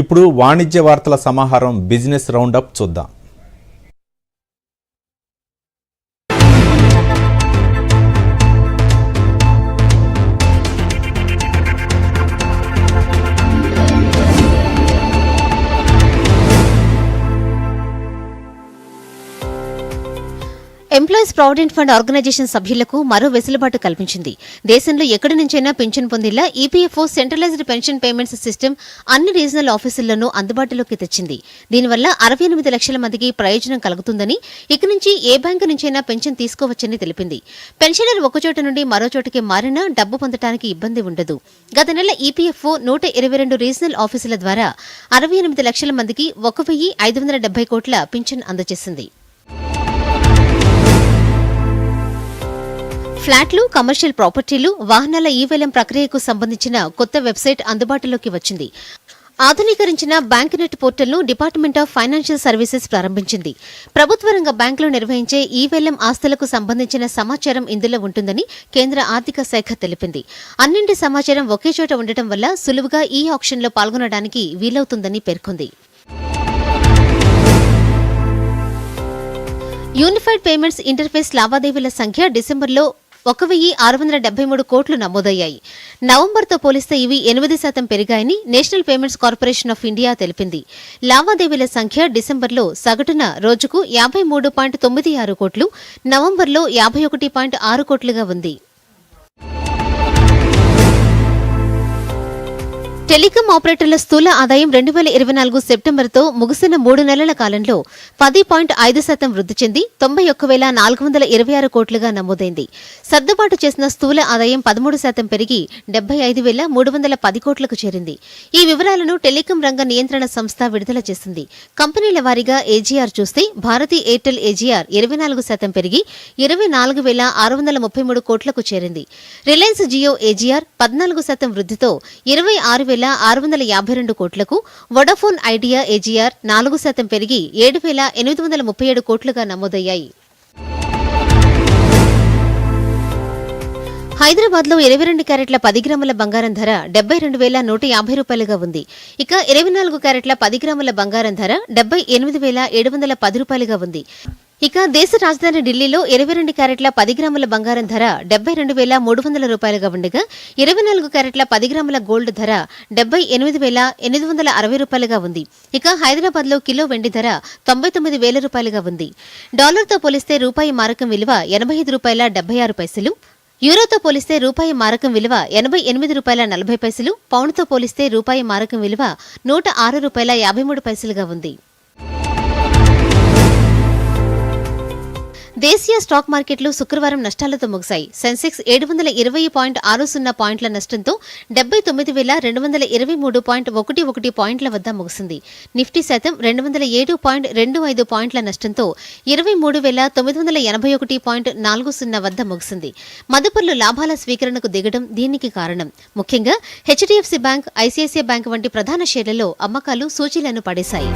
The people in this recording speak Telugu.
ఇప్పుడు వాణిజ్య వార్తల సమాహారం బిజినెస్ రౌండప్ చూద్దాం. ఎంప్లాయీస్ ప్రావిడెంట్ ఫండ్ ఆర్గనైజేషన్ సభ్యులకు మరో వెసులుబాటు కల్పించింది. దేశంలో ఎక్కడి నుంచైనా పెన్షన్ పొందేలా EPFO centralised pension payments system అన్ని రీజనల్ ఆఫీసుల్లోనూ అందుబాటులోకి తెచ్చింది. దీనివల్ల అరవై ఎనిమిది లక్షల మందికి ప్రయోజనం కలుగుతుందని ఇక నుంచి ఏ బ్యాంకు నుంచైనా పెన్షన్ తీసుకోవచ్చని తెలిపింది. పెన్షనర్ ఒకచోట నుండి మరో చోటకి మారినా డబ్బు పొందడానికి ఇబ్బంది ఉండదు. గత నెల ఈపీఎఫ్ఓ నూట ఇరవై రెండు రీజనల్ ఆఫీసుల ద్వారా అరవై ఎనిమిది లక్షల మందికి ఒక వెయ్యి ఐదు వందల డెబ్బై కోట్ల పింఛన్ అందజేసింది. ఫ్లాట్లు కమర్షియల్ ప్రాపర్టీలు వాహనాల ఈవేలం ప్రక్రియకు సంబంధించిన కొత్త వెబ్సైట్ అందుబాటులోకి వచ్చింది. ఆధునీకరించిన బ్యాంక్ నెట్ పోర్టల్ను డిపార్ట్మెంట్ ఆఫ్ ఫైనాన్షియల్ సర్వీసెస్ ప్రారంభించింది. ప్రభుత్వ రంగ బ్యాంకులు నిర్వహించే ఈవేలం ఆస్తులకు సంబంధించిన సమాచారం ఇందులో ఉంటుందని కేంద్ర ఆర్థిక శాఖ తెలిపింది. అన్నింటి సమాచారం ఒకే చోట ఉండటం వల్ల సులువుగా ఈ ఆప్షన్లో పాల్గొనడానికి వీలవుతుందని పేర్కొంది. యూనిఫైడ్ పేమెంట్స్ ఇంటర్ఫేస్ లావాదేవీల సంఖ్య డిసెంబర్లో ఒక వెయ్యి ఆరు వందల డెబ్బై మూడు కోట్లు నమోదయ్యాయి. నవంబర్తో పోలిస్తే ఇవి ఎనిమిది శాతం పెరిగాయని national payments corporation of India తెలిపింది. లావాదేవీల సంఖ్య డిసెంబర్లో సగటున రోజుకు యాభై మూడు పాయింట్ తొమ్మిది ఆరు కోట్లు నవంబర్లో యాభై ఒకటి పాయింట్ ఆరు కోట్లుగా ఉంది. టెలికాం ఆపరేటర్ల స్థూల ఆదాయం రెండు వేల ఇరవై నాలుగు సెప్టెంబర్తో ముగిసిన మూడు నెలల కాలంలో పది పాయింట్ ఐదు శాతం వృద్ధి చెంది తొంభై ఒక్క వేల నాలుగు వందల ఇరవై ఆరు కోట్లుగా నమోదైంది. సర్దుబాటు చేసిన స్థూల ఆదాయం పదమూడు శాతం పెరిగి డెబ్బై ఐదు వేల మూడు వందల పది కోట్లకు చేరింది. ఈ వివరాలను టెలికాం రంగ నియంత్రణ సంస్థ విడుదల చేసింది. కంపెనీల వారీగా ఏజీఆర్ చూస్తే భారతీ ఎయిర్టెల్ ఏజీఆర్ ఇరవై నాలుగు శాతం పెరిగి ఇరవై నాలుగు వేల ఆరు వందల ముప్పై మూడు కోట్లకు చేరింది. రిలయన్స్ జియో ఏజీఆర్ పద్నాలుగు శాతం వృద్ధితో ఇరవై ఆరు వేల ఆరు వందల యాభై రెండు కోట్లకు వొడాఫోన్ ఐడియా ఏజీఆర్ నాలుగు శాతం పెరిగి ఏడు వేల ఎనిమిది వందల ముప్పై ఏడు కోట్లుగా నమోదయ్యాయి. హైదరాబాద్లో ఇరవై రెండు క్యారెట్ల పది గ్రాముల బంగారం ధర డెబ్బై రెండు వేల నూట యాభై రూపాయలుగా ఉంది. ఇక ఇరవై నాలుగు క్యారెట్ల పది గ్రాముల బంగారం ధర డెబ్బై ఎనిమిది వేల ఏడు వందల పది రూపాయలుగా ఉంది. ఇక దేశ రాజధాని ఢిల్లీలో ఇరవై రెండు క్యారెట్ల పది గ్రాముల బంగారం ధర డెబ్బై రెండు వేల మూడు వందల రూపాయలుగా ఉండగా ఇరవై నాలుగు క్యారెట్ల పది గ్రాముల గోల్డ్ ధర డెబ్బై ఎనిమిది వేల ఎనిమిది వందల అరవై రూపాయలుగా ఉంది. ఇక హైదరాబాద్లో కిలో వెండి ధర తొంభై తొమ్మిది వేల రూపాయలుగా ఉంది. డాలర్తో పోలిస్తే రూపాయి మారకం విలువ ఎనభై ఐదు రూపాయల డెబ్బై ఆరు పైసలు యూరోతో పోలిస్తే రూపాయి మారకం విలువ ఎనభై ఎనిమిది రూపాయల నలభై పైసలు పౌండ్తో పోలిస్తే రూపాయి మారకం విలువ నూట ఆరు రూపాయల యాభై మూడు పైసలుగా ఉంది. దేశీయ స్టాక్ మార్కెట్లు శుక్రవారం నష్టాలతో ముగిశాయి. సెన్సెక్స్ ఏడు వందల ఇరవై పాయింట్ ఆరు సున్నా పాయింట్ల నష్టంతో డెబ్బై తొమ్మిది వేల రెండు వందల ఇరవై మూడు పాయింట్ ఒకటి ఒకటి పాయింట్ల వద్ద ముగిసింది. నిఫ్టీ శాతం రెండు వందల ఏడు పాయింట్ రెండు ఐదు పాయింట్ల నష్టంతో ఇరవై మూడు వేల తొమ్మిది వందల ఎనభై ఒకటి పాయింట్ నాలుగు సున్నా వద్ద ముగిసింది. మదుపర్లు లాభాల స్వీకరణకు దిగడం దీనికి కారణం. ముఖ్యంగా హెచ్డిఎఫ్సి బ్యాంక్ ఐసీఐసీఐ బ్యాంక్ వంటి ప్రధాన షేర్లలో అమ్మకాలు సూచీలను పడేశాయి.